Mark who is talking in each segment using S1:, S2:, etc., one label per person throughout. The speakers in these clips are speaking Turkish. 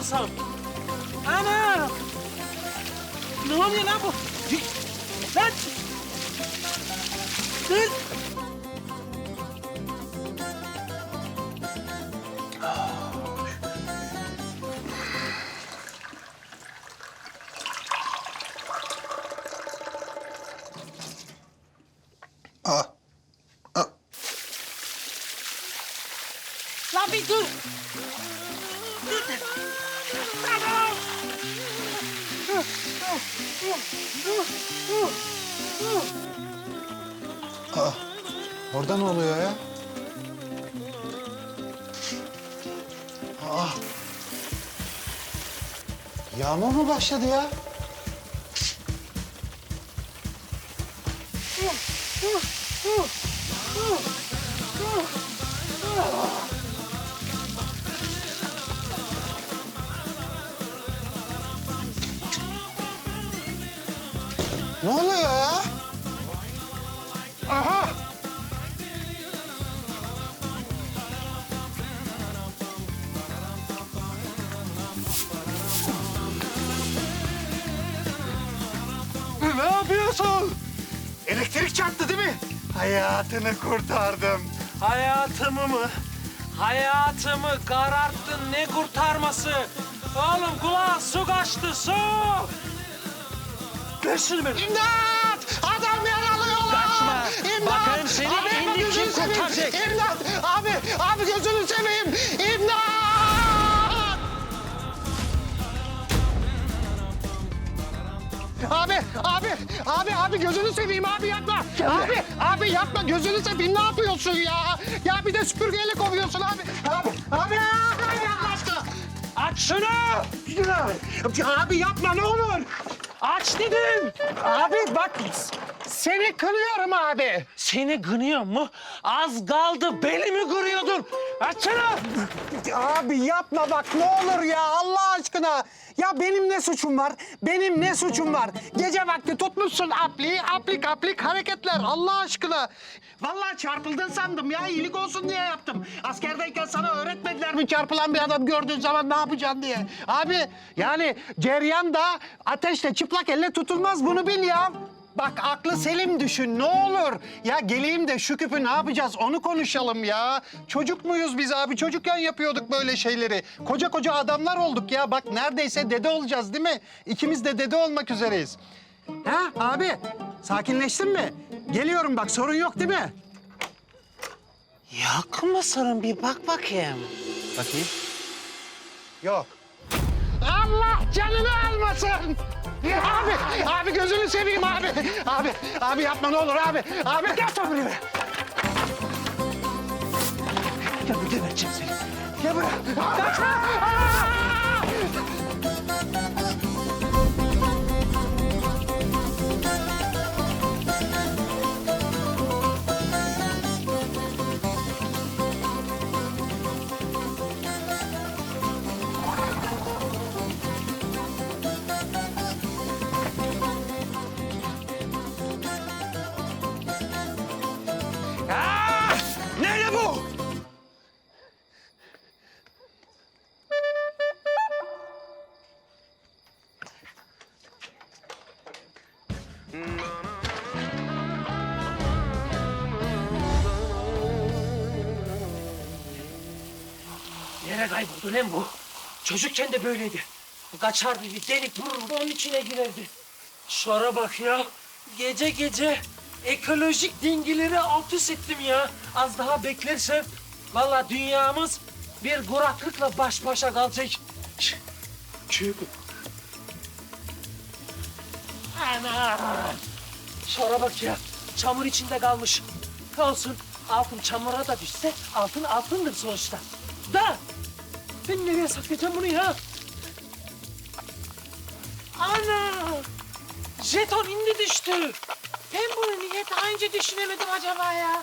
S1: olsam. Ana! Ne oluyor lan bu? Lan! Dur!
S2: Ah. Ah.
S1: Lan bir dur!
S2: Ah. Orada ne oluyor ya? Ah. Yağmur mu başladı ya? Ne oluyor ya? Aha!
S3: Ne yapıyorsun? Elektrik çarptı değil mi? Hayatını kurtardım.
S1: Hayatımı mı? Hayatımı kararttın ne kurtarması? Oğlum kulağa su kaçtı su! Ver şunu beni.
S2: İmdat! Adam yaralıyorlar!
S1: Kaçma!
S2: İmdat!
S1: Bakayım seni
S2: Abi, gözünü
S1: kim
S2: seveyim.
S1: kurtaracak?
S2: İmdat! Abi, abi gözünü seveyim! İmdat! Abi, abi, abi, abi gözünü seveyim abi yapma. Abi, abi yapma gözünü seveyim ne yapıyorsun ya? Ya bir de süpürgeyle kovuyorsun abi. Abi, abi, abi yaklaştı.
S1: Aç şunu!
S2: Abi, abi yapma ne olur.
S1: Aç dedim!
S2: Abi bak seni kınıyorum abi.
S1: Seni gınıyor mu? Az kaldı belimi kırıyordun. Açsana!
S2: Abi yapma bak ne olur ya Allah aşkına. Ya benim ne suçum var? Benim ne suçum var? Gece vakti tutmuşsun apliği, aplik aplik hareketler Allah aşkına. Vallahi çarpıldın sandım ya iyilik olsun diye yaptım. Askerdeyken sana öğretmediler mi çarpılan bir adam gördüğün zaman ne yapacaksın diye. Abi yani ceryan da ateşle çıplak elle tutulmaz bunu bil ya. Bak aklı selim düşün ne olur. Ya geleyim de şu küpü ne yapacağız onu konuşalım ya. Çocuk muyuz biz abi? Çocukken yapıyorduk böyle şeyleri. Koca koca adamlar olduk ya. Bak neredeyse dede olacağız değil mi? İkimiz de dede olmak üzereyiz. Ha abi sakinleştin mi? Geliyorum bak sorun yok değil mi?
S1: Yok mısın? Bir bak bakayım.
S2: Bakayım. Yok. Allah canını almasın. Abi, abi gözünü seveyim abi. Abi, abi yapma ne olur abi. Abi. Gel sen buraya.
S1: Gel bir geberteceğim seni.
S2: Gel buraya. Kaçma. Aa!
S1: Kayboldu lan bu? Çocukken de böyleydi. Kaçardı bir delik vururdu onun içine girerdi. Şora bak ya. Gece gece ekolojik dengeleri alt üst ettim ya. Az daha beklersem vallahi dünyamız bir kuraklıkla baş başa kalacak. Çünkü... Ana! Şora bak ya. Çamur içinde kalmış. Olsun. Altın çamura da düşse altın altındır sonuçta. Da! Ben nereye saklayacağım bunu ya? Ana! Jeton indi düştü. Ben bunu niye daha önce düşünemedim acaba ya?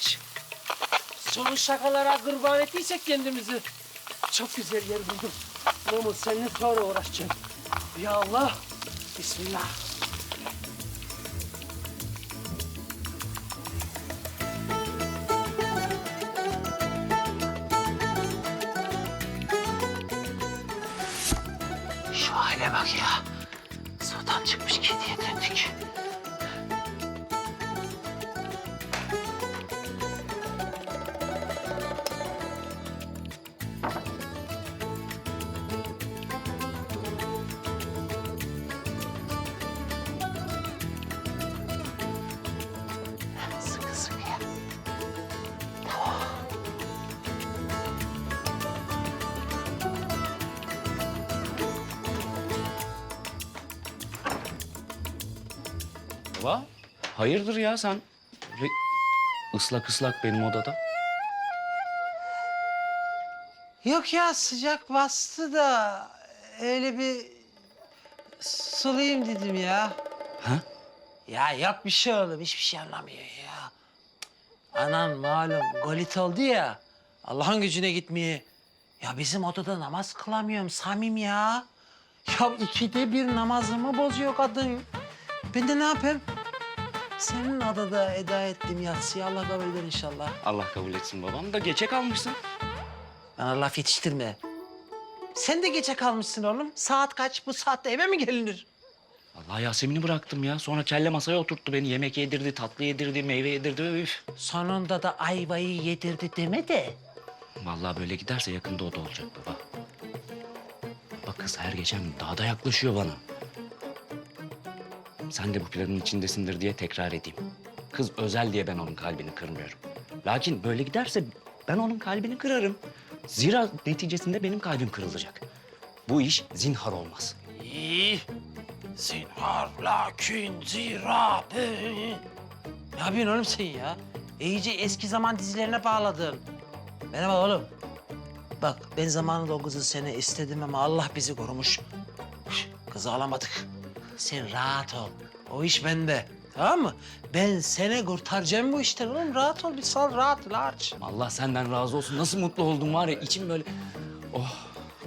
S1: Şş, Son şakalara kurban ettiysek kendimizi. Çok güzel yer buldum. Mahmut seninle sonra uğraşacağım. Ya Allah. Bismillah. Ya. Sudan çıkmış kediye döndük.
S4: Baba, hayırdır ya sen? Böyle ıslak ıslak benim odada.
S1: Yok ya sıcak bastı da öyle bir sulayayım dedim ya.
S4: Ha?
S1: Ya yok bir şey oğlum hiçbir şey anlamıyor ya. Anan malum golit oldu ya. Allah'ın gücüne gitmeye. Ya bizim odada namaz kılamıyorum Samim ya. Ya ikide bir namazımı bozuyor kadın. Ben de ne yapayım? Senin odada eda ettim yatsıyı Allah kabul eder inşallah.
S4: Allah kabul etsin babam da geçe kalmışsın.
S1: Bana laf yetiştirme. Sen de geçe kalmışsın oğlum. Saat kaç? Bu saatte eve mi gelinir?
S4: Allah Yasemin'i bıraktım ya. Sonra kelle masaya oturttu beni. Yemek yedirdi, tatlı yedirdi, meyve yedirdi. Üf.
S1: Sonunda da ayvayı yedirdi deme de.
S4: Vallahi böyle giderse yakında o da olacak baba. Bak kız her geçen gün daha da yaklaşıyor bana. Sen de bu planın içindesindir diye tekrar edeyim. Kız özel diye ben onun kalbini kırmıyorum. Lakin böyle giderse ben onun kalbini kırarım. Zira neticesinde benim kalbim kırılacak. Bu iş zinhar olmaz.
S1: İyi. Zinhar lakin zira be. Ne yapıyorsun oğlum sen ya? İyice eski zaman dizilerine bağladın. Bana oğlum. Bak ben zamanında o kızı seni istedim ama Allah bizi korumuş. Kızı alamadık. Sen rahat ol. O iş bende. Tamam mı? Ben seni kurtaracağım bu işten oğlum. Rahat ol bir sal rahat larç.
S4: Allah senden razı olsun. Nasıl mutlu oldum var ya içim böyle...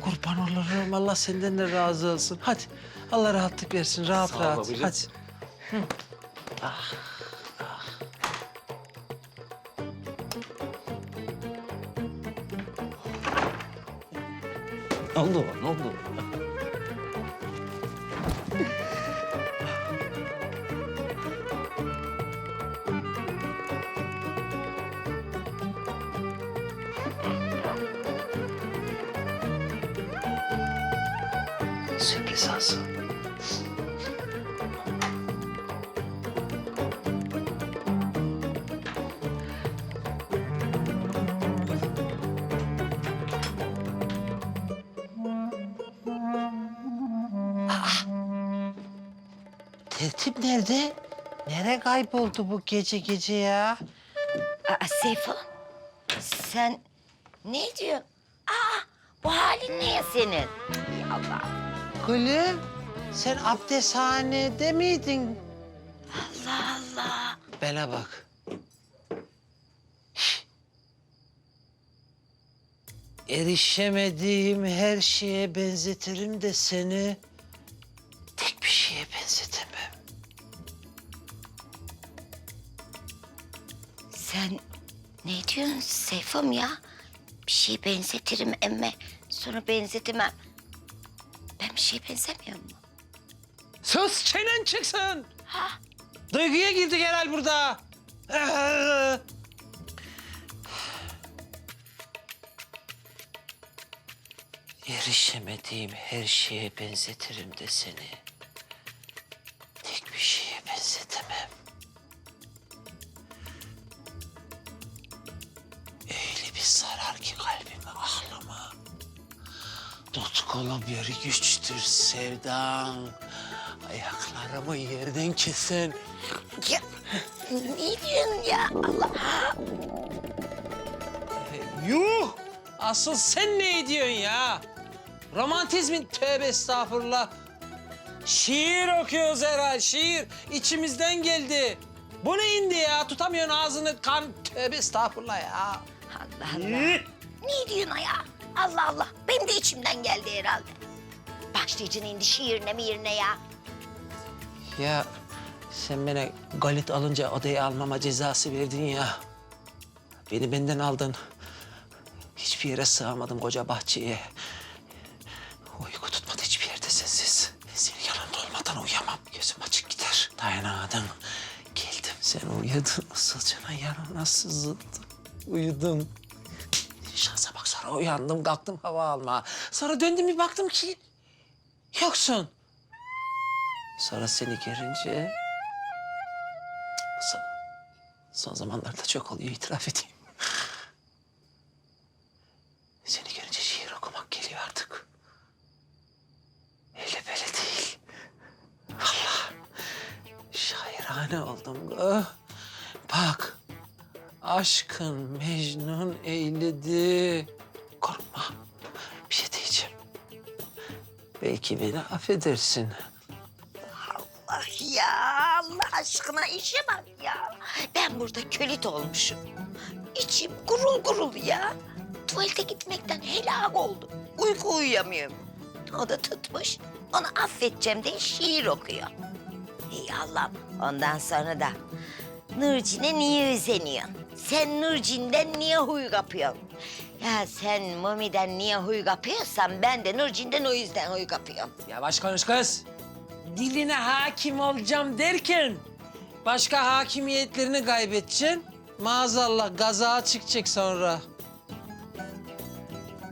S1: Kurban olurum. Allah senden de razı olsun. Hadi. Allah rahatlık versin. Rahat
S4: Sağ ol
S1: rahat.
S4: babacığım.
S1: Hadi.
S4: Ne oldu? Ne oldu?
S1: Sürpriz olsun. Tertip nerede? Nereye kayboldu bu gece gece ya?
S5: Aa, Seyfo, sen ne diyorsun? Aa, bu halin ne ya senin? Ey Allah.
S1: Gülüm, sen abdesthanede miydin?
S5: Allah Allah.
S1: Bana bak. Erişemediğim her şeye benzetirim de seni tek bir şeye benzetemem.
S5: Sen ne diyorsun Seyfom ya? Bir şeye benzetirim emme. Sonra benzetemem. Şeye benzemiyor mu?
S1: Sus çenen çıksın.
S5: Ha?
S1: Duyguya girdik herhal burada. Ee, Erişemediğim her şeye benzetirim de seni. Tutkulu bir güçtür sevdan. Ayaklarımı yerden kesen
S5: Ya, ne diyorsun ya? Allah.
S1: Yuh! Asıl sen ne ediyorsun ya? Romantizmin tövbe estağfurullah. Şiir okuyoruz herhal, şiir. içimizden geldi. Bu ne indi ya? Tutamıyorsun ağzını kan. Tövbe estağfurullah ya.
S5: Allah Allah. Ne diyorsun ya? Allah Allah. Benim de içimden geldi herhalde. Başlayacaksın indi şiirine miyirine ya.
S1: Ya sen bana galit alınca odaya almama cezası verdin ya. Beni benden aldın. Hiçbir yere sığamadım koca bahçeye. Uyku tutmadı hiçbir yerde sensiz. Senin yanında olmadan uyuyamam. Gözüm açık gider. Dayanamadın. Geldim. Sen uyudun. Isılcana yarana sızıldım. Uyudum. Uyandım kalktım hava alma. Sonra döndüm bir baktım ki yoksun. Sonra seni görünce... Son, son zamanlarda çok oluyor itiraf edeyim. Seni görünce şiir okumak geliyor artık. Öyle böyle değil. Vallahi şairane oldum. Bak, aşkın Mecnun eyledi. Korkma, bir şey diyeceğim. Belki beni affedersin.
S5: Allah ya Allah aşkına işe bak ya. Ben burada kölit olmuşum. İçim gurul gurul ya. Tuvalete gitmekten helak oldum. Uyku uyuyamıyorum. O da tutmuş. Onu affedeceğim diye şiir okuyor. İyi Allah'ım. Ondan sonra da Nurcin'e niye özeniyorsun? Sen Nurcin'den niye huy kapıyorsun? Ya sen Mami'den niye huy kapıyorsan ben de Nurcin'den o yüzden huy kapıyorum.
S1: Yavaş konuş kız. Diline hakim olacağım derken başka hakimiyetlerini kaybedeceksin. Maazallah gaza çıkacak sonra.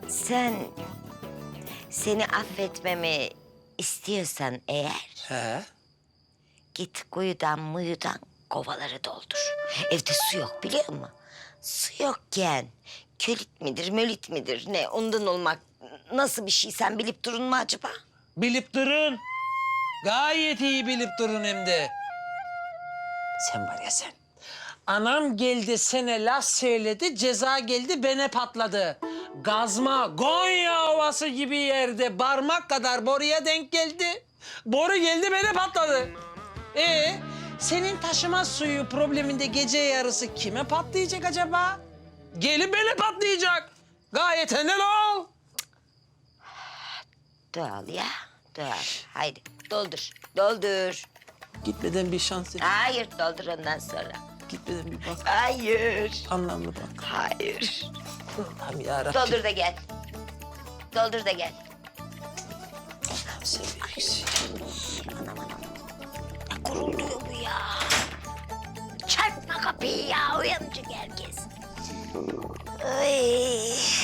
S5: Sen seni affetmemi istiyorsan eğer
S1: He?
S5: git kuyudan muyudan kovaları doldur. Evde su yok biliyor musun? Su yokken kölit midir mölit midir ne ondan olmak nasıl bir şey sen bilip durun mu acaba?
S1: Bilip durun. Gayet iyi bilip durun hem de. Sen var ya sen. Anam geldi sana laf söyledi, ceza geldi bene patladı. Gazma Gonya Ovası gibi yerde parmak kadar boruya denk geldi. Boru geldi bene patladı. Ee, senin taşıma suyu probleminde gece yarısı kime patlayacak acaba? Gelip beni patlayacak. Gayet enel ol.
S5: Doğal ya doğal. Haydi doldur doldur.
S1: Gitmeden bir şans
S5: Hayır doldur ondan sonra.
S1: Gitmeden bir bak.
S5: Hayır.
S1: Anlamlı bak.
S5: Hayır.
S1: Allah'ım yarabbim.
S5: Doldur da gel. Doldur da gel.
S1: Büyüksün.
S5: Anam anam. Ne gurulduyor bu ya. Çarpma kapıyı ya uyanacak うい。